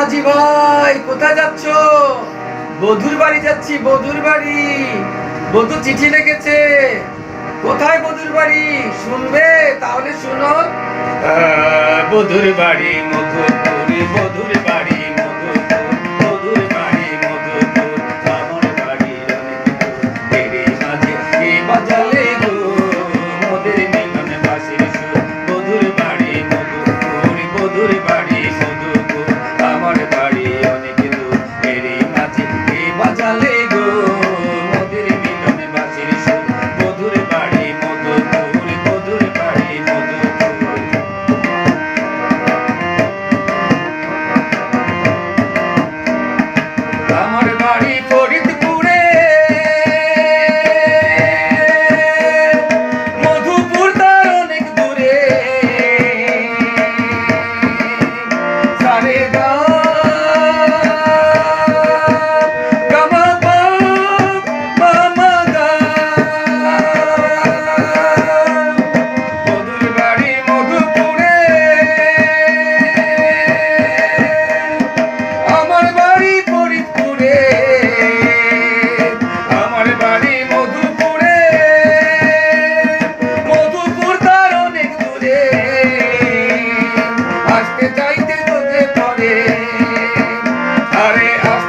মাঝি ভাই, কোথায় যাচ্ছ? বধুর বাড়ি যাচ্ছি, বধুর বাড়ি। বধু চিঠি লিখেছে। কোথায় বধুর বাড়ি? শুনবে? তাহলে শুনো। বধুর বাড়ি, মধুপুরি। বধুর বাড়ি বাজালে বধুর বাড়ি। Hare Hare.